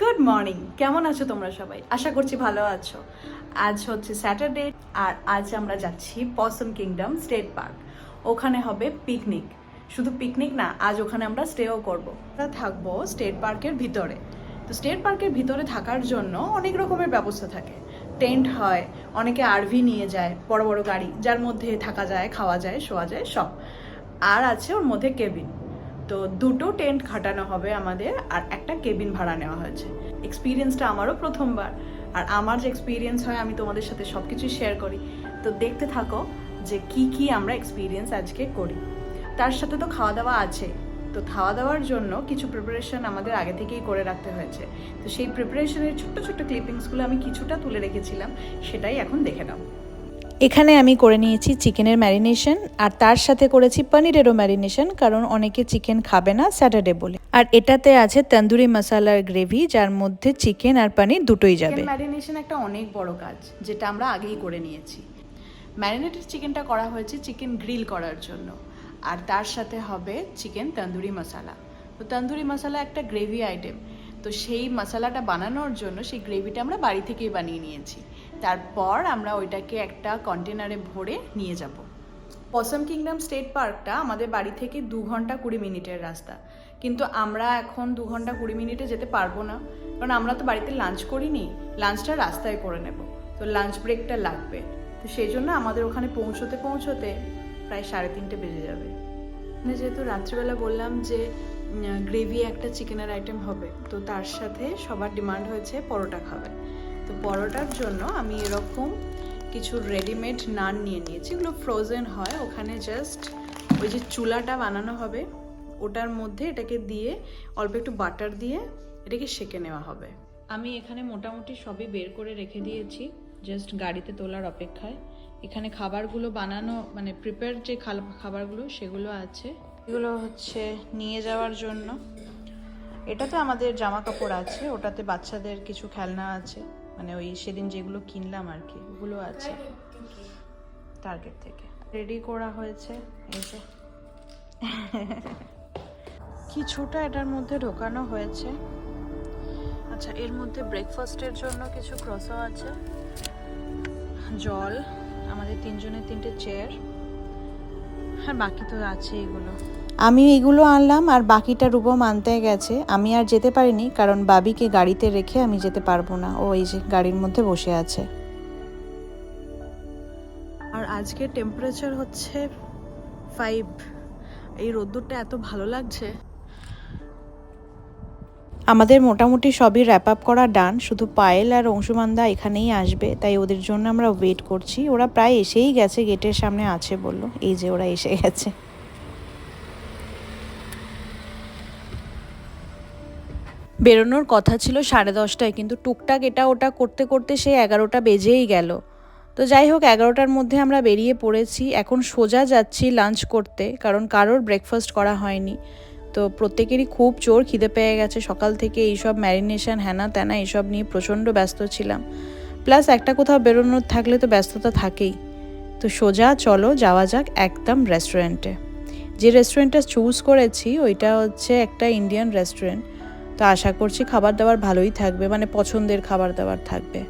Good morning কেমন আছো তোমরা সবাই? আশা করছি ভালো আছো। আজ হচ্ছে স্যাটারডে আর আজ আমরা যাচ্ছি পসম কিংডম স্টেট পার্ক ওখানে হবে পিকনিক শুধু পিকনিক না, আজ ওখানে আমরা স্টেও করব। আমরা থাকব স্টেট পার্কের ভিতরে। তো স্টেট পার্কের ভিতরে থাকার জন্য অনেক রকমের ব্যবস্থা থাকে। টেন্ট হয়, অনেকে আরভি নিয়ে যায়, বড় বড় গাড়ি, যার মধ্যে থাকা যায়, খাওয়া যায়, শোয়া যায়, সব। আর আছে ওর মধ্যে কেবিন তো দুটো টেন্ট খাটানো হবে আমাদের আর একটা কেবিন ভাড়া নেওয়া হয়েছে। এক্সপিরিয়েন্সটা আমারও প্রথমবার। আর আমার যে এক্সপিরিয়েন্স হয়, আমি তোমাদের সাথে সব কিছু শেয়ার করি। তো দেখতে থাকো যে কি কি আমরা এক্সপিরিয়েন্স আজকে করি। তার সাথে তো খাওয়া দাওয়া আছে। তো খাওয়া দাওয়ার জন্য কিছু প্রিপারেশন আমাদের আগে থেকেই করে রাখতে হয়েছে। তো সেই প্রিপারেশনের ছোট্ট ছোট্ট ক্লিপিংসগুলো আমি কিছুটা তুলে রেখেছিলাম, সেটাই এখন দেখে নাও। এখানে আমি করে নিয়েছি চিকেনের ম্যারিনেশন আর তার সাথে করেছি পনিরেরও ম্যারিনেশন কারণ অনেকে চিকেন খাবে না স্যাটারডে বলে। আর এটাতে আছে তন্দুরি মশালার গ্রেভি যার মধ্যে চিকেন আর পনির দুটোই যাবে। ম্যারিনেশন একটা অনেক বড় কাজ যেটা আমরা আগেই করে নিয়েছি। ম্যারিনেটেড চিকেনটা করা হয়েছে চিকেন গ্রিল করার জন্য আর তার সাথে হবে চিকেন তন্দুরি মশলা। তো তন্দুরি মশলা একটা গ্রেভি আইটেম তো সেই মশালাটা বানানোর জন্য সেই গ্রেভিটা আমরা বাড়ি থেকেই বানিয়ে নিয়েছি। তারপর আমরা ওইটাকে একটা কন্টেনারে ভরে নিয়ে যাব। পসম কিংডম স্টেট পার্কটা আমাদের বাড়ি থেকে দু ঘণ্টা কুড়ি মিনিটের রাস্তা। কিন্তু আমরা এখন দু ঘণ্টা কুড়ি মিনিটে যেতে পারব না। কারণ আমরা তো বাড়িতে লাঞ্চ করিনি লাঞ্চটা রাস্তায় করে নেব। তো লাঞ্চ ব্রেকটা লাগবে। তো সেই জন্য আমাদের ওখানে পৌঁছতে পৌঁছতে প্রায় সাড়ে তিনটে বেজে যাবে। মানে যেহেতু রাত্রিবেলা বললাম যে গ্রেভি একটা চিকেনের আইটেম হবে। তো তার সাথে সবার ডিমান্ড হয়েছে পরোটা খাবে। তো পরোটার জন্য আমি এরকম কিছু রেডিমেড নান নিয়ে নিয়েছি। এগুলো ফ্রোজেন হয়। ওখানে জাস্ট ওই যে চুলাটা বানানো হবে, ওটার মধ্যে এটাকে দিয়ে অল্প একটু বাটার দিয়ে এটাকে সেকে নেওয়া হবে। আমি এখানে মোটামুটি সবই বের করে রেখে দিয়েছি। জাস্ট গাড়িতে তোলার অপেক্ষায়। এখানে খাবারগুলো বানানো মানে প্রিপেয়ার যে খাবারগুলো, সেগুলো আছে। এগুলো হচ্ছে নিয়ে যাওয়ার জন্য। এটাতে আমাদের জামা কাপড় আছে, ওটাতে বাচ্চাদের কিছু খেলনা আছে মানে ওই সেদিন যেগুলো কিনলাম আর কি, ওগুলো আছে টার্গেট থেকে। রেডি করা হয়েছে, এই যে। কিছুটা এটার মধ্যে ঢোকানো হয়েছে। আচ্ছা এর মধ্যে ব্রেকফাস্টের জন্য কিছু ক্রসও আছে। জল, আমাদের তিনজনের তিনটে চেয়ার আর বাকি তো আছে এগুলো। আমি এগুলো আনলাম আর বাকিটা রূপম আনতে গেছে। আমি আর যেতে পারিনি কারণ বাবিকে গাড়িতে রেখে আমি যেতে পারব না। ও এই যে গাড়ির মধ্যে বসে আছে। আর আজকে টেম্পারেচার হচ্ছে ফাইভ এই রোদ্দুরটা এত ভালো লাগছে। আমাদের মোটামুটি সবই র্যাপ আপ করা ডান শুধু পায়েল আর অংশুমান্দা এখানেই আসবে তাই ওদের জন্য আমরা ওয়েট করছি। ওরা প্রায় এসেই গেছে গেটের সামনে আছে বলল। এই যে ওরা এসে গেছে। বেরোনোর কথা ছিল সাড়ে দশটায়, কিন্তু টুকটাক এটা ওটা করতে করতে সেই এগারোটা বেজেই গেল। তো যাই হোক, এগারোটার মধ্যে আমরা বেরিয়ে পড়েছি। এখন সোজা যাচ্ছি লাঞ্চ করতে, কারণ কারোর ব্রেকফাস্ট করা হয়নি। তো প্রত্যেকেরই খুব জোর খিদে পেয়ে গেছে। সকাল থেকে এইসব ম্যারিনেশন হ্যানা ত্যানা এইসব নিয়ে প্রচণ্ড ব্যস্ত ছিলাম। প্লাস একটা কোথাও বেরোনোর থাকলে তো ব্যস্ততা থাকেই। তো সোজা চলো, যাওয়া যাক একদম রেস্টুরেন্টে যে রেস্টুরেন্টটা চুজ করেছি, ওইটা হচ্ছে একটা ইন্ডিয়ান রেস্টুরেন্ট তো আশা করছি খাবার দাবার ভালোই থাকবে মানে পছন্দের খাবার দাবার থাকবে।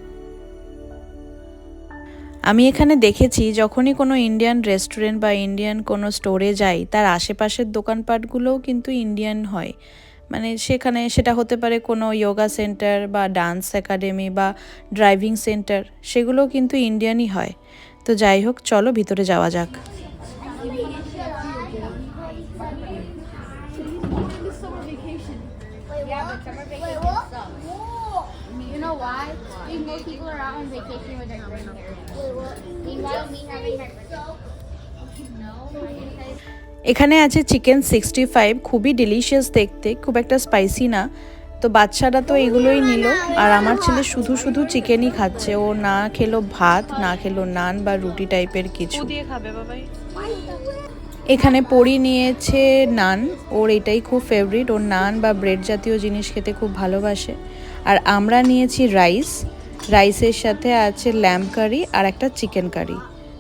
আমি এখানে দেখেছি, যখনই কোনো ইন্ডিয়ান রেস্টুরেন্ট বা ইন্ডিয়ান কোনো স্টোরে যাই, তার আশেপাশের দোকানপাটগুলোও কিন্তু ইন্ডিয়ান হয়। মানে সেখানে সেটা হতে পারে কোনো যোগা সেন্টার বা ডান্স একাডেমি বা ড্রাইভিং সেন্টার সেগুলোও কিন্তু ইন্ডিয়ানই হয়। তো যাই হোক, চলো ভিতরে যাওয়া যাক। Yeah, but summer vacation sucks. You know why? Because most people are out on vacation with their grandparents. Meanwhile, me having my No, my এখানে আছে চিকেন সিক্সটি ফাইভ খুবই ডিলিশিয়াস দেখতে খুব একটা স্পাইসি না তো বাচ্চারা তো এগুলোই নিল আর আমার ছেলে শুধু শুধু চিকেনই খাচ্ছে ও না খেলো ভাত না খেলো নান বা রুটি টাইপের কিছু দিয়ে খাবে বাবাই এখানে পরি নিয়েছে নান। ওর এটাই খুব ফেভারিট ওর নান বা ব্রেড জাতীয় জিনিস খেতে খুব ভালোবাসে। আর আমরা নিয়েছি রাইস রাইসের সাথে আছে ল্যাম্প কারি আর একটা চিকেন কারি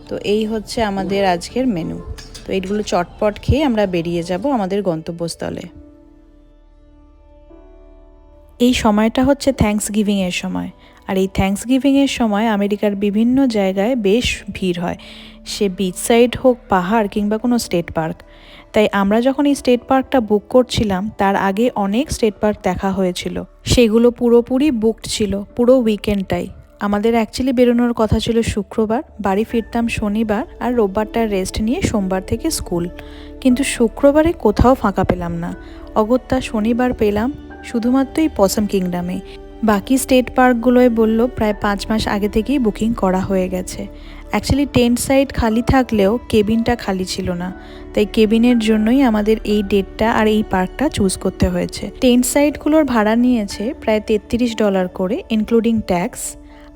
তো এই হচ্ছে আমাদের আজকের মেনু তো এইগুলো চটপট খেয়ে আমরা বেরিয়ে যাব আমাদের গন্তব্যস্থলে। এই সময়টা হচ্ছে থ্যাঙ্কস গিভিংয়ের সময়। আর এই থ্যাঙ্কস গিভিংয়ের সময় আমেরিকার বিভিন্ন জায়গায় বেশ ভিড় হয়। সে বিচ সাইড হোক, পাহাড় কিংবা কোনো স্টেট পার্ক তাই আমরা যখন এই স্টেট পার্কটা বুক করছিলাম, তার আগে অনেক স্টেট পার্ক দেখা হয়েছিল। সেগুলো পুরোপুরি বুকড ছিল, পুরো উইকেন্ডটাই আমাদের অ্যাকচুয়ালি বেরোনোর কথা ছিল শুক্রবার, বাড়ি ফিরতাম শনিবার আর রোববারটা রেস্ট নিয়ে সোমবার থেকে স্কুল কিন্তু শুক্রবারে কোথাও ফাঁকা পেলাম না। অগত্যা শনিবার পেলাম শুধুমাত্র এই পসম কিংডামে বাকি স্টেট পার্কগুলোয় বলল, প্রায় পাঁচ মাস আগে থেকেই বুকিং করা হয়ে গেছে। অ্যাকচুয়ালি টেন্ট সাইড খালি থাকলেও কেবিনটা খালি ছিল না। তাই কেবিনের জন্যই আমাদের এই ডেটটা আর এই পার্কটা চুজ করতে হয়েছে। টেন্ট সাইটগুলোর ভাড়া নিয়েছে প্রায় তেত্রিশ ডলার করে ইনক্লুডিং ট্যাক্স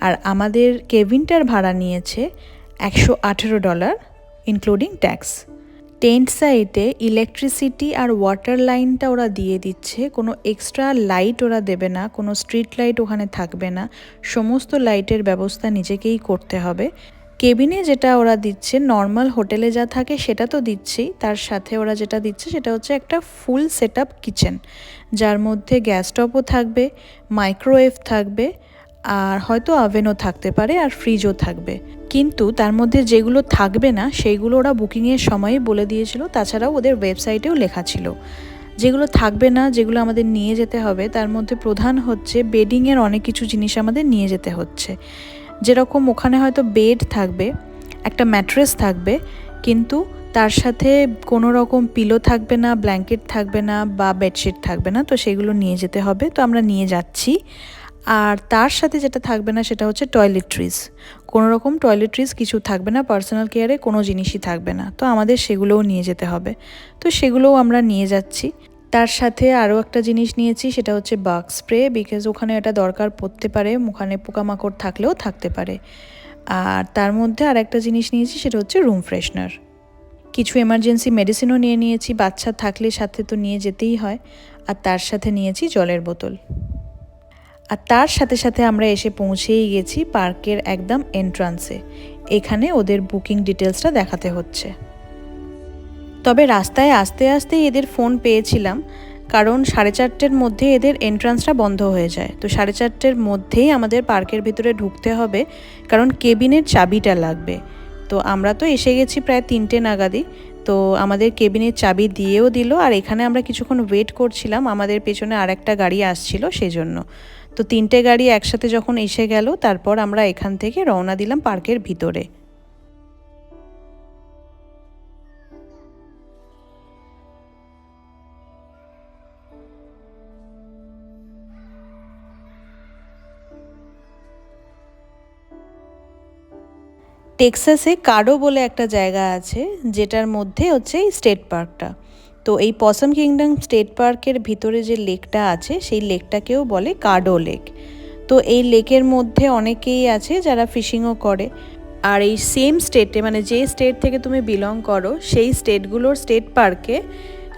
আর আমাদের কেবিনটার ভাড়া নিয়েছে একশো আঠেরো ডলার ইনক্লুডিং ট্যাক্স টেন্ট সাইটে ইলেকট্রিসিটি আর ওয়াটার লাইনটা ওরা দিয়ে দিচ্ছে, কোনো এক্সট্রা লাইট ওরা দেবে না, কোনো স্ট্রিট লাইট ওখানে থাকবে না। সমস্ত লাইটের ব্যবস্থা নিজেকেই করতে হবে। কেবিনে যেটা ওরা দিচ্ছে নর্মাল হোটেলে যা থাকে সেটা তো দিচ্ছেই। তার সাথে ওরা যেটা দিচ্ছে সেটা হচ্ছে একটা ফুল সেট কিচেন যার মধ্যে গ্যাস স্টপও থাকবে মাইক্রোওয়েভ থাকবে, আর হয়তো ওভেনও থাকতে পারে, আর ফ্রিজও থাকবে। কিন্তু তার মধ্যে যেগুলো থাকবে না, সেইগুলো ওরা বুকিংয়ের সময়ই বলে দিয়েছিল। তাছাড়াও ওদের ওয়েবসাইটেও লেখা ছিল। যেগুলো থাকবে না, যেগুলো আমাদের নিয়ে যেতে হবে, তার মধ্যে প্রধান হচ্ছে বেডিংয়ের অনেক কিছু জিনিস আমাদের নিয়ে যেতে হচ্ছে। যেরকম ওখানে হয়তো বেড থাকবে, একটা ম্যাট্রেস থাকবে, কিন্তু তার সাথে কোনো রকম পিলো থাকবে না ব্ল্যাঙ্কেট থাকবে না বা বেডশিট থাকবে না, তো সেগুলো নিয়ে যেতে হবে। তো আমরা নিয়ে যাচ্ছি। আর তার সাথে যেটা থাকবে না সেটা হচ্ছে টয়লেট্রিজ কোনো রকম টয়লেট্রিজ কিছু থাকবে না পার্সোনাল কেয়ারে কোনো জিনিসই থাকবে না। তো আমাদের সেগুলোও নিয়ে যেতে হবে। তো সেগুলোও আমরা নিয়ে যাচ্ছি। তার সাথে আরও একটা জিনিস নিয়েছি, সেটা হচ্ছে বাগ স্প্রে বিকজ ওখানে এটা দরকার পড়তে পারে, ওখানে পোকামাকড় থাকলেও থাকতে পারে। আর তার মধ্যে আর একটা জিনিস নিয়েছি, সেটা হচ্ছে রুম ফ্রেশনার। কিছু এমার্জেন্সি মেডিসিনও নিয়ে নিয়েছি, বাচ্চা থাকলে সাথে তো নিয়ে যেতেই হয়, আর তার সাথে নিয়েছি জলের বোতল। আর তার সাথে সাথে আমরা এসে পৌঁছেই গেছি পার্কের একদম এন্ট্রান্সে এখানে ওদের বুকিং ডিটেলসটা দেখাতে হচ্ছে। তবে রাস্তায় আসতে আসতে এদের ফোন পেয়েছিলাম, কারণ সাড়ে চারটের মধ্যে এদের এন্ট্রান্সটা বন্ধ হয়ে যায়। তো সাড়ে চারটের মধ্যেই আমাদের পার্কের ভিতরে ঢুকতে হবে, কারণ কেবিনের চাবিটা লাগবে। তো আমরা তো এসে গেছি প্রায় তিনটে নাগাদই, তো আমাদের কেবিনের চাবি দিয়েও দিল, আর এখানে আমরা কিছুক্ষণ ওয়েট করছিলাম, আমাদের পেছনে আর একটা গাড়ি আসছিল সেজন্য। তো তিনটে গাড়ি একসাথে যখন এসে গেল, তারপর আমরা এখান থেকে রওনা দিলাম পার্কের ভিতরে। টেক্সাসে কাডো বলে একটা জায়গা আছে, যেটার মধ্যে হচ্ছে এই স্টেট পার্কটা। তো এই পসম কিংডম স্টেট পার্কের ভিতরে যে লেকটা আছে, সেই লেকটাকেও বলে কাডো লেক। তো এই লেকের মধ্যে অনেকেই আছে যারা ফিশিংও করে। আর এই সেম স্টেটে মানে যে স্টেট থেকে তুমি বিলং করো, সেই স্টেটগুলোর স্টেট পার্কে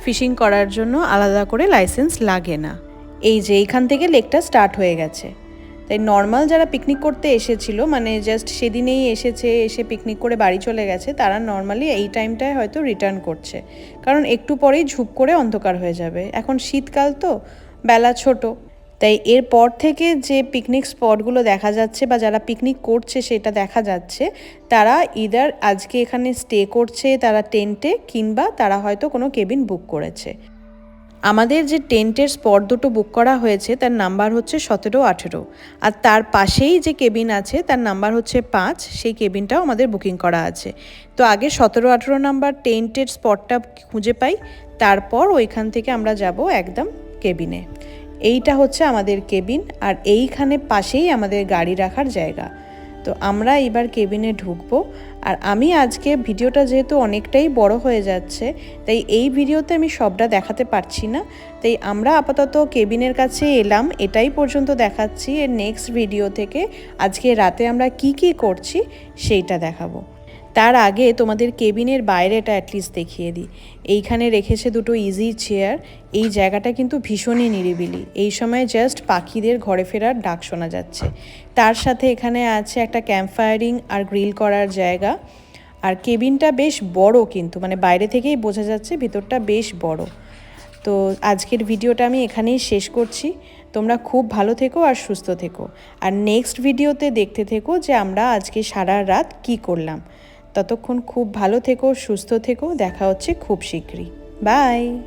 ফিশিং করার জন্য আলাদা করে লাইসেন্স লাগে না। এই যে এইখান থেকে লেকটা স্টার্ট হয়ে গেছে। তাই নর্মাল যারা পিকনিক করতে এসেছিল মানে জাস্ট সেদিনেই এসেছে, এসে পিকনিক করে বাড়ি চলে গেছে, তারা নর্মালি এই টাইমটায় হয়তো রিটার্ন করছে। কারণ একটু পরেই ঝুপ করে অন্ধকার হয়ে যাবে। এখন শীতকাল তো, বেলা ছোট। তাই এরপর থেকে যে পিকনিক স্পটগুলো দেখা যাচ্ছে বা যারা পিকনিক করছে সেটা দেখা যাচ্ছে, তারা ইদার আজকে এখানে স্টে করছে তারা টেন্টে কিংবা তারা হয়তো কোনো কেবিন বুক করেছে। আমাদের যে টেন্টের স্পট দুটো বুক করা হয়েছে, তার নাম্বার হচ্ছে সতেরো, আঠেরো। আর তার পাশেই যে কেবিন আছে, তার নাম্বার হচ্ছে পাঁচ, সেই কেবিনটাও আমাদের বুকিং করা আছে। তো আগে সতেরো, আঠেরো নাম্বার টেন্টের স্পটটা খুঁজে পাই, তারপর ওইখান থেকে আমরা যাব একদম কেবিনে এইটা হচ্ছে আমাদের কেবিন আর এইখানে পাশেই আমাদের গাড়ি রাখার জায়গা। তো আমরা এবার কেবিনে ঢুকবো। আর আমি আজকে ভিডিওটা যেহেতু অনেকটাই বড় হয়ে যাচ্ছে, তাই এই ভিডিওতে আমি সবটা দেখাতে পারছি না। তাই আমরা আপাতত কেবিনের কাছে এলাম, এটাই পর্যন্ত দেখাচ্ছি। এর নেক্সট ভিডিও থেকে আজকে রাতে আমরা কি কি করছি, সেইটা দেখাবো। তার আগে তোমাদের কেবিনের বাইরেটা অ্যাটলিস্ট দেখিয়ে দিই। এইখানে রেখেছে দুটো ইজি চেয়ার এই জায়গাটা কিন্তু ভীষণই নিরিবিলি। এই সময় জাস্ট পাখিদের ঘরে ফেরার ডাক শোনা যাচ্ছে। তার সাথে এখানে আছে একটা ক্যাম্প ফায়ারিং আর গ্রিল করার জায়গা। আর কেবিনটা বেশ বড় কিন্তু মানে বাইরে থেকেই বোঝা যাচ্ছে ভিতরটা বেশ বড়। তো আজকের ভিডিওটা আমি এখানেই শেষ করছি। তোমরা খুব ভালো থেকো আর সুস্থ থেকো। আর নেক্সট ভিডিওতে দেখতে থেকো যে আমরা আজকে সারা রাত কি করলাম। ততক্ষণ খুব ভালো থেকো সুস্থ থেকো। দেখা হচ্ছে খুব শীঘ্রই। বাই!